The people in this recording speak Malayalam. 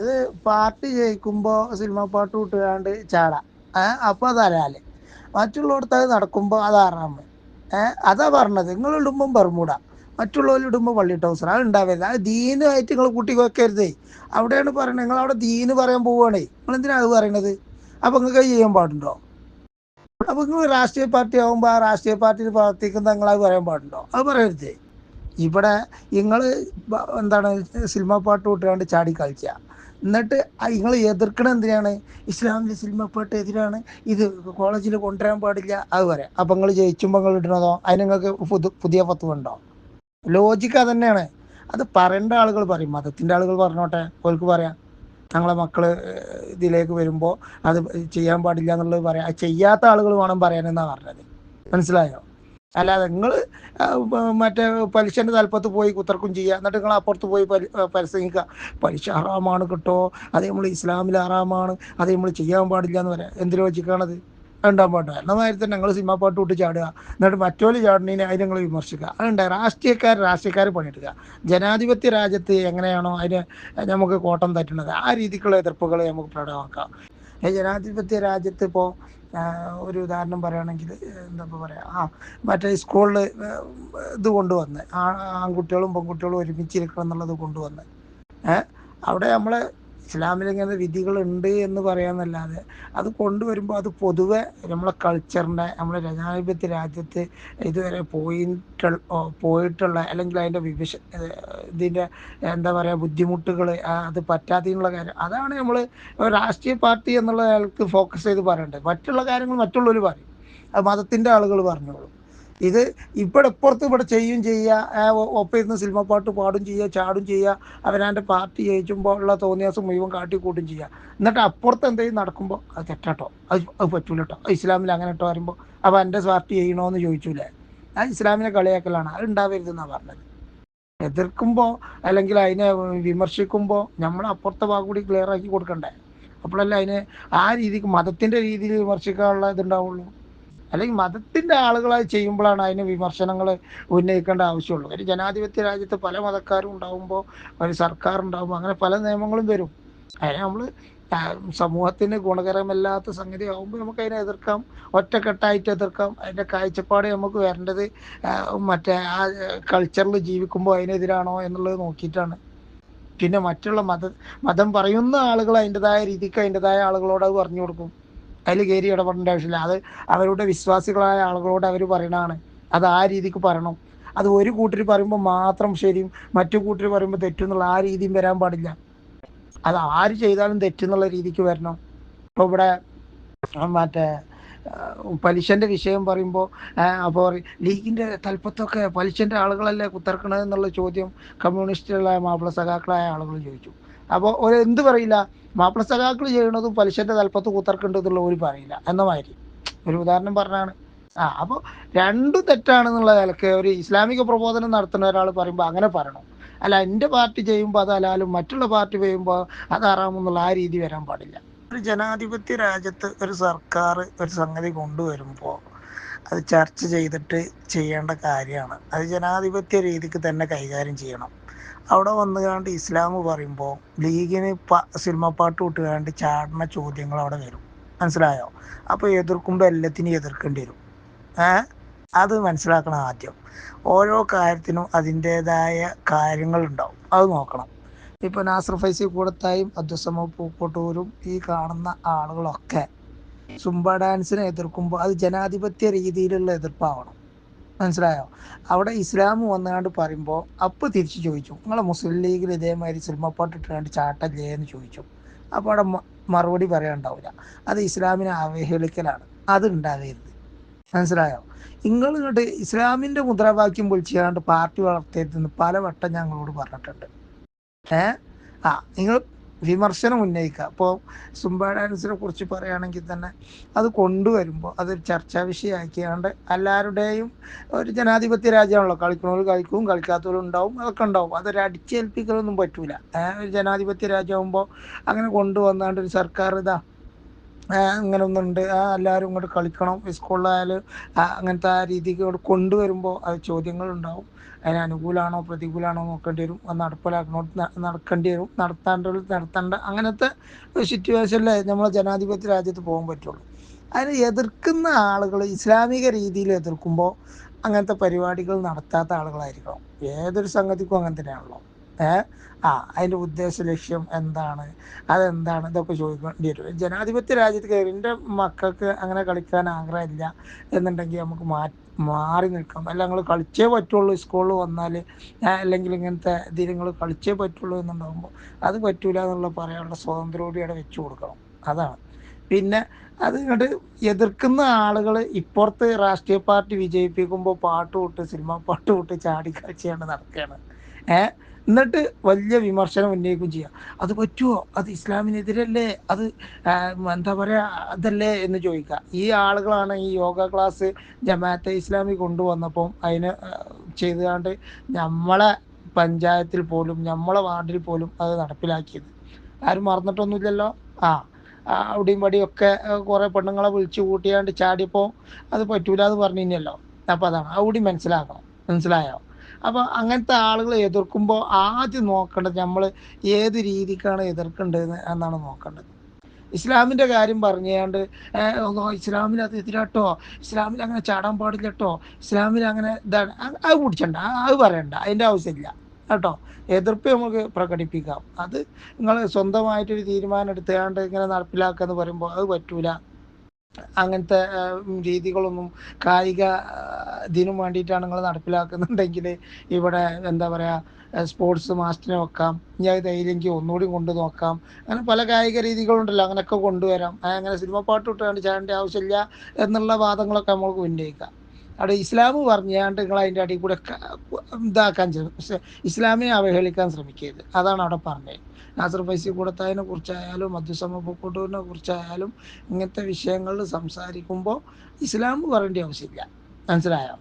ഇത് പാട്ട് ജയിക്കുമ്പോൾ സിനിമ പാട്ട് വിട്ടുകാണ്ട് ചാടാം. ഏഹ് അപ്പോൾ അത് അരാൽ. മറ്റുള്ളവർക്ക് അത് നടക്കുമ്പോൾ അത് ആറാമ് ഏഹ് അതാ പറഞ്ഞത്. നിങ്ങൾ ഇടുമ്പം ബർമൂട മറ്റുള്ളവർ ഇടുമ്പോൾ പള്ളി ടൗസർ. അത് ഉണ്ടാവരുത് അത് ദീനുമായിട്ട് നിങ്ങൾ കൂട്ടി വെക്കരുതേ. അവിടെയാണ് പറയുന്നത് നിങ്ങൾ അവിടെ ദീന് പറയാൻ പോവുകയാണേ നിങ്ങൾ എന്തിനാണ് അത് പറയണത്? അപ്പൊ നിങ്ങൾക്ക് ചെയ്യാൻ പാടുണ്ടോ? അപ്പൊ നിങ്ങൾ രാഷ്ട്രീയ പാർട്ടി ആകുമ്പോൾ ആ രാഷ്ട്രീയ പാർട്ടിയിൽ പ്രവർത്തിക്കുന്ന നിങ്ങൾ അത് പറയാൻ പാടുണ്ടോ? അത് പറയരുതേ. ഇവിടെ നിങ്ങൾ എന്താണ് സിനിമ പാട്ട് വിട്ടുകൊണ്ട് ചാടി കളിക്കുക എന്നിട്ട് നിങ്ങൾ എതിർക്കണ എന്തിനാണ്? ഇസ്ലാമിലെ സിനിമ പാട്ട് എതിരാണ്. ഇത് കോളേജിൽ കൊണ്ടുവരാൻ പാടില്ല. അത് പറയാം അപ്പം നിങ്ങൾ ജയിച്ചുമ്പോൾ നിങ്ങൾ ഇടണതോ? അതിന് നിങ്ങൾക്ക് പുതു- പുതിയ പത്വം ഉണ്ടോ? ലോജിക്ക് തന്നെയാണ്. അത് പറയേണ്ട ആളുകൾ പറയും. മതത്തിന്റെ ആളുകൾ പറഞ്ഞോട്ടെ. ഓർക്ക് പറയാം. ഞങ്ങളെ മക്കൾ ഇതിലേക്ക് വരുമ്പോൾ അത് ചെയ്യാൻ പാടില്ല എന്നുള്ളത് പറയാം. ചെയ്യാത്ത ആളുകൾ വേണം പറയാനെന്നാണ് പറഞ്ഞത്. മനസ്സിലായോ? അല്ലാതെ നിങ്ങൾ മറ്റേ പലിശന്റെ തലപ്പത്ത് പോയി കുത്തർക്കും ചെയ്യുക എന്നിട്ട് നിങ്ങൾ അപ്പുറത്ത് പോയി പരി- ഏഹ് പരിശ്രമിക്കുക. പലിശ ഹറാമാണ് കിട്ടോ? അത് നമ്മൾ ഇസ്ലാമിൽ ഹറാമാണ്. അത് നമ്മൾ ചെയ്യാൻ പാടില്ല എന്ന് പറയാം. എന്ത് ലോജിക്കാണത് ഉണ്ടാകാൻ പാടില്ല എന്നമാതിരി തന്നെ ഞങ്ങൾ സിനിമ പാട്ട് വിട്ട് ചാടുക. എന്നിട്ട് മറ്റോൽ ചാടുന്നതിനെ അതിനെ ഞങ്ങൾ വിമർശിക്കുക. അതുണ്ട് രാഷ്ട്രീയക്കാർ രാഷ്ട്രീയക്കാർ പണിയെടുക്കുക. ജനാധിപത്യ രാജ്യത്ത് എങ്ങനെയാണോ അതിന് നമുക്ക് കോട്ടം തട്ടുന്നത്. ആ രീതിക്കുള്ള എതിർപ്പുകൾ നമുക്ക് പ്രകടമാക്കാം. ജനാധിപത്യ രാജ്യത്ത് ഇപ്പോൾ ഒരു ഉദാഹരണം പറയുകയാണെങ്കിൽ എന്താ പറയുക പറയാ ആ മറ്റേ സ്കൂളിൽ ഇത് കൊണ്ടുവന്ന് ആൺകുട്ടികളും പെൺകുട്ടികളും ഒരുമിച്ചിരിക്കണം എന്നുള്ളത് കൊണ്ടുവന്ന് അവിടെ നമ്മളെ ഇസ്ലാമിൽ ഇങ്ങനെ വിധികളുണ്ട് എന്ന് പറയാന്നല്ലാതെ അത് കൊണ്ടുവരുമ്പോൾ അത് പൊതുവെ നമ്മളെ കൾച്ചറിന്റെ നമ്മളെ ജനാധിപത്യ രാജ്യത്ത് ഇതുവരെ പോയിട്ടുള്ള പോയിട്ടുള്ള അല്ലെങ്കിൽ അതിന്റെ വിഭിഷ ഇതിന്റെ എന്താ പറയുക ബുദ്ധിമുട്ടുകൾ അത് പറ്റാത്തതിനുള്ള കാര്യം അതാണ് നമ്മൾ രാഷ്ട്രീയ പാർട്ടി എന്നുള്ള ആൾക്ക് ഫോക്കസ് ചെയ്ത് പറയേണ്ടത് മറ്റുള്ള കാര്യങ്ങൾ മറ്റുള്ളവർ പറയും. അത് മതത്തിന്റെ ആളുകൾ പറഞ്ഞോളൂ. ഇത് ഇവിടെ ഇപ്പുറത്ത് ഇവിടെ ചെയ്യും ചെയ്യുക. ആ, ഒ- ഒപ്പം സിനിമ പാട്ട് പാടും ചെയ്യുക ചാടും ചെയ്യുക. അവനാന്റെ പാർട്ടി ജയിച്ചുമ്പോൾ ഉള്ള തോന്നിയാസം മുഴുവൻ കാട്ടിക്കൂട്ടും ചെയ്യുക. എന്നിട്ട് അപ്പുറത്ത് എന്തെങ്കിലും നടക്കുമ്പോൾ അത് തെറ്റാട്ടോ. അത് അത് പറ്റൂല കേട്ടോ ഇസ്ലാമിൽ അങ്ങനെ ഇട്ടോ വരുമ്പോൾ അപ്പോൾ എന്റെ പാർട്ടി ചെയ്യണോന്ന് ചോദിച്ചൂലേ. ആ ഇസ്ലാമിനെ കളിയാക്കലാണ്. അത് ഉണ്ടാവരുതെന്നാണ് പറഞ്ഞത്. എതിർക്കുമ്പോൾ അല്ലെങ്കിൽ അതിനെ വിമർശിക്കുമ്പോൾ നമ്മൾ അപ്പുറത്തെ ഭാഗം കൂടി ക്ലിയർ ആക്കി കൊടുക്കണ്ടേ? അപ്പോഴല്ലേ അതിന് ആ രീതിക്ക് മതത്തിന്റെ രീതിയിൽ വിമർശിക്കാനുള്ള ഇതുണ്ടാവുള്ളൂ. അല്ലെങ്കിൽ മതത്തിന്റെ ആളുകളായി ചെയ്യുമ്പോഴാണ് അതിന് വിമർശനങ്ങൾ ഉന്നയിക്കേണ്ട ആവശ്യമുള്ളൂ. ഒരു ജനാധിപത്യ രാജ്യത്ത് പല മതക്കാരും ഉണ്ടാവുമ്പോൾ ഒരു സർക്കാർ ഉണ്ടാകുമ്പോൾ അങ്ങനെ പല നിയമങ്ങളും വരും. അതിനെ നമ്മൾ സമൂഹത്തിന് ഗുണകരമല്ലാത്ത സംഗതി ആകുമ്പോൾ നമുക്ക് അതിനെ എതിർക്കാം. ഒറ്റക്കെട്ടായിട്ട് എതിർക്കാം. അതിന്റെ കാഴ്ചപ്പാട് നമുക്ക് വരേണ്ടത് മറ്റേ ആ കൾച്ചറിൽ ജീവിക്കുമ്പോൾ അതിനെതിരാണോ എന്നുള്ളത് നോക്കിയിട്ടാണ്. പിന്നെ മറ്റുള്ള മത മതം പറയുന്ന ആളുകൾ അതിന്റെതായ രീതിക്ക് അതിന്റെതായ ആളുകളോട് അത് പറഞ്ഞു കൊടുക്കും. അതിൽ കയറി ഇടപെടേണ്ട ആവശ്യമില്ല. അത് അവരുടെ വിശ്വാസികളായ ആളുകളോട് അവർ പറയണതാണ്. അത് ആ രീതിക്ക് പറയണം. അത് ഒരു കൂട്ടർ പറയുമ്പോൾ മാത്രം ശരിയും മറ്റു കൂട്ടർ പറയുമ്പോൾ തെറ്റുന്നുള്ള ആ രീതിയും വരാൻ പാടില്ല. അത് ആര് ചെയ്താലും തെറ്റെന്നുള്ള രീതിക്ക് വരണം. ഇപ്പോൾ ഇവിടെ മറ്റേ പലിശന്റെ വിഷയം പറയുമ്പോൾ അപ്പോൾ ലീഗിന്റെ തലപ്പത്തൊക്കെ പലിശന്റെ ആളുകളല്ലേ കുത്തർക്കണത് എന്നുള്ള ചോദ്യം കമ്മ്യൂണിസ്റ്റുകളായ മാപ്പിള സഖാക്കളായ ആളുകൾ ചോദിച്ചു. അപ്പോൾ ഒരു എന്ത് പറയില്ല? മാപ്പിള സഖാക്കൾ ചെയ്യണതും പലിശന്റെ തലപ്പത്ത് കുത്തർക്കേണ്ടതുള്ള ഒരു പറയില്ല. എന്ന മാതിരി. ഒരു ഉദാഹരണം പറഞ്ഞാണ്. ആ അപ്പോൾ രണ്ടും തെറ്റാണെന്നുള്ള നിലയ്ക്ക് ഒരു ഇസ്ലാമിക പ്രബോധനം നടത്തുന്ന ഒരാൾ പറയുമ്പോൾ അങ്ങനെ പറയണം. അല്ല എന്റെ പാർട്ടി ചെയ്യുമ്പോൾ അത് ഹലാലും മറ്റുള്ള പാർട്ടി ചെയ്യുമ്പോൾ അത് ഹറാമെന്നുള്ള ആ രീതി വരാൻ പാടില്ല. ഒരു ജനാധിപത്യ രാജ്യത്ത് ഒരു സർക്കാർ ഒരു സംഗതി കൊണ്ടുവരുമ്പോൾ അത് ചർച്ച ചെയ്തിട്ട് ചെയ്യേണ്ട കാര്യമാണ്. അത് ജനാധിപത്യ രീതിക്ക് തന്നെ കൈകാര്യം ചെയ്യണം. അവിടെ വന്നുകാണ്ട് ഇസ്ലാം പറയുമ്പോൾ ലീഗിന് പ സിനിമ പാട്ട് വിട്ടുകാണ്ട് ചാടുന്ന ചോദ്യങ്ങൾ അവിടെ വരും. മനസ്സിലായോ? അപ്പോൾ എതിർക്കുമ്പോൾ എല്ലാത്തിനും എതിർക്കേണ്ടി വരും. ഏ? അത് മനസ്സിലാക്കണം ആദ്യം. ഓരോ കാര്യത്തിനും അതിന്റെതായ കാര്യങ്ങളുണ്ടാവും അത് നോക്കണം. ഇപ്പോൾ നാസർ ഫൈസി കൂടത്തായും അബ്ദുസമ പൂക്കോട്ടൂരും ഈ കാണുന്ന ആളുകളൊക്കെ സുംബ ഡാൻസിനെ എതിർക്കുമ്പോൾ അത് ജനാധിപത്യ രീതിയിലുള്ള എതിർപ്പാവണം. മനസ്സിലായോ? അവിടെ ഇസ്ലാം വന്നുകൊണ്ട് പറയുമ്പോൾ അപ്പ് തിരിച്ച് ചോദിച്ചു. നിങ്ങളെ മുസ്ലിം ലീഗിൽ ഇതേമാതിരി സിനിമ പാട്ട് ഇട്ടുകൊണ്ട് ചാട്ടല്ലേ? എന്ന് ചോദിച്ചു. അപ്പോൾ അവിടെ മറുപടി പറയാനുണ്ടാവില്ല. അത് ഇസ്ലാമിനെ അവഹേളിക്കലാണ്. അത് ഉണ്ടാകരുത് മനസ്സിലായോ? നിങ്ങൾ ഇങ്ങോട്ട് ഇസ്ലാമിന്റെ മുദ്രാവാക്യം വിളിച്ചാണ്ട് പാർട്ടി വളർത്തരുതെന്ന് പലവട്ടം ഞങ്ങളോട് പറഞ്ഞിട്ടുണ്ട്. ഏ? ആ നിങ്ങൾ വിമർശനം ഉന്നയിക്കുക അപ്പോൾ സുംബ ഡാൻസിനെ കുറിച്ച് പറയുകയാണെങ്കിൽ തന്നെ അത് കൊണ്ടുവരുമ്പോൾ അതൊരു ചർച്ചാ വിഷയമാക്കിയാണ്ട് എല്ലാവരുടെയും ഒരു ജനാധിപത്യ രാജ്യമാണല്ലോ. കളിക്കുന്നവർ കളിക്കും കളിക്കാത്തവരും ഉണ്ടാവും അതൊക്കെ ഉണ്ടാവും. അതൊരു അടിച്ചേൽപ്പിക്കലൊന്നും പറ്റൂല. ഒരു ജനാധിപത്യ രാജ്യമാകുമ്പോൾ അങ്ങനെ കൊണ്ടുവന്നാണ്ട് ഒരു സർക്കാർ ഇതാ ഇങ്ങനെ ഒന്നുണ്ട് എല്ലാവരും ഇങ്ങോട്ട് കളിക്കണം. സ്കൂളിലായാലും അങ്ങനത്തെ ആ രീതിക്ക് ഇങ്ങോട്ട് കൊണ്ടുവരുമ്പോൾ അത് ചോദ്യങ്ങളുണ്ടാവും. അതിന് അനുകൂലമാണോ പ്രതികൂലമാണോ നോക്കേണ്ടി വരും. അത് നടപ്പിലാക്കണോട്ട് നടക്കേണ്ടി വരും. നടത്താണ്ട് നടത്തേണ്ട അങ്ങനത്തെ സിറ്റുവേഷനിലെ നമ്മൾ ജനാധിപത്യ രാജ്യത്ത് പോകാൻ പറ്റുള്ളൂ. അതിന് എതിർക്കുന്ന ആളുകൾ ഇസ്ലാമിക രീതിയിൽ എതിർക്കുമ്പോൾ അങ്ങനത്തെ പരിപാടികൾ നടത്താത്ത ആളുകളായിരിക്കണം. ഏതൊരു സംഗതിക്കും അങ്ങനെ തന്നെയാണല്ലോ. ആ അതിന്റെ ഉദ്ദേശ ലക്ഷ്യം എന്താണ്? അതെന്താണ്? ഇതൊക്കെ ചോദിക്കേണ്ടി വരും ജനാധിപത്യ രാജ്യത്ത് കയറി എന്റെ മക്കൾക്ക് അങ്ങനെ കളിക്കാൻ ആഗ്രഹമില്ല എന്നുണ്ടെങ്കിൽ നമുക്ക് മാറ്റി മാറി നിൽക്കാം. അല്ല നിങ്ങൾ കളിച്ചേ പറ്റുള്ളൂ. സ്കൂളിൽ വന്നാൽ അല്ലെങ്കിൽ ഇങ്ങനത്തെ ഇതിൽ നിങ്ങൾ കളിച്ചേ പറ്റുള്ളൂ എന്നുണ്ടാകുമ്പോൾ അത് പറ്റൂല എന്നുള്ള പറയാനുള്ള സ്വാതന്ത്ര്യം അവിടെ വെച്ചു കൊടുക്കണം. അതാണ്. പിന്നെ അത് ഇങ്ങോട്ട് എതിർക്കുന്ന ആളുകൾ ഇപ്പുറത്ത് രാഷ്ട്രീയ പാർട്ടി വിജയിപ്പിക്കുമ്പോൾ പാട്ട് വിട്ട് സിനിമ പാട്ട് വിട്ട് ചാടിക്കാഴ്ചയാണ് നടക്കുകയാണ് ഏഹ് എന്നിട്ട് വലിയ വിമർശനം ഉന്നയിക്കുകയും ചെയ്യാം. അത് പറ്റുമോ അത് ഇസ്ലാമിനെതിരല്ലേ? അത് എന്താ പറയുക അതല്ലേ എന്ന് ചോദിക്കുക. ഈ ആളുകളാണ് ഈ യോഗ ക്ലാസ് ജമാഅത്തെ ഇസ്ലാമി കൊണ്ടുവന്നപ്പം അതിന് ചെയ്തുകൊണ്ട് നമ്മളെ പഞ്ചായത്തിൽ പോലും നമ്മളെ വാർഡിൽ പോലും അത് നടപ്പിലാക്കിയത്. ആരും മറന്നിട്ടൊന്നുമില്ലല്ലോ? ആ അവിടെയും പടിയും ഒക്കെ കുറേ പെണ്ണുങ്ങളെ വിളിച്ചു കൂട്ടിയാണ്ട് ചാടിയപ്പോൾ അത് പറ്റൂല എന്ന് പറഞ്ഞില്ലല്ലോ അപ്പം അതാണ്. അവിടെ മനസ്സിലാക്കണം. മനസ്സിലായോ? അപ്പോൾ അങ്ങനത്തെ ആളുകളെ എതിർക്കുമ്പോൾ ആദ്യം നോക്കേണ്ടത് നമ്മൾ ഏത് രീതിക്കാണ് എതിർക്കേണ്ടത് എന്നാണ് നോക്കേണ്ടത്. ഇസ്ലാമിന്റെ കാര്യം പറഞ്ഞാണ്ട് ഇസ്ലാമിൽ അത് എതിരാട്ടോ ഇസ്ലാമിൽ അങ്ങനെ ചാടാൻ പാടില്ല കേട്ടോ ഇസ്ലാമിൽ അങ്ങനെ ഇതാണ് അത് പിടിച്ചണ്ട അത് പറയണ്ട അതിന്റെ ആവശ്യമില്ല കേട്ടോ. എതിർപ്പ് നമുക്ക് പ്രകടിപ്പിക്കാം. അത് നിങ്ങൾ സ്വന്തമായിട്ടൊരു തീരുമാനം എടുത്തുകൊണ്ട് ഇങ്ങനെ നടപ്പിലാക്കുക എന്ന് പറയുമ്പോൾ അത് പറ്റൂല. അങ്ങനത്തെ രീതികളൊന്നും കായിക ഇതിനും വേണ്ടിയിട്ടാണ് നിങ്ങൾ നടപ്പിലാക്കുന്നുണ്ടെങ്കിൽ ഇവിടെ എന്താ പറയുക സ്പോർട്സ് മാസ്റ്ററിനെ വെക്കാം ഇനി അത് ധൈര്യമെങ്കിൽ ഒന്നുകൂടി കൊണ്ടു നോക്കാം. അങ്ങനെ പല കായിക രീതികളുണ്ടല്ലോ അങ്ങനെയൊക്കെ കൊണ്ടുവരാം. അങ്ങനെ സിനിമ പാട്ട് ഇട്ടുകൊണ്ട് ചെയ്യേണ്ട ആവശ്യമില്ല എന്നുള്ള വാദങ്ങളൊക്കെ നമ്മൾക്ക് ഉന്നയിക്കാം അവിടെ ഇസ്ലാം പറഞ്ഞാണ്ട് നിങ്ങൾ അതിന്റെ അടിയിൽ കൂടെ ഇതാക്കാൻ പക്ഷെ ഇസ്ലാമിനെ അവഹേളിക്കാൻ ശ്രമിക്കരുത്. അതാണ് അവിടെ പറഞ്ഞത്. നാസർ ഫൈസി കൂടത്തായതിനെ കുറിച്ചായാലും മധുസമ പൊക്കോട്ടൂരിനെ കുറിച്ചായാലും ഇങ്ങനത്തെ വിഷയങ്ങളിൽ സംസാരിക്കുമ്പോൾ ഇസ്ലാം പറയേണ്ട ആവശ്യമില്ല. മനസ്സിലായോ?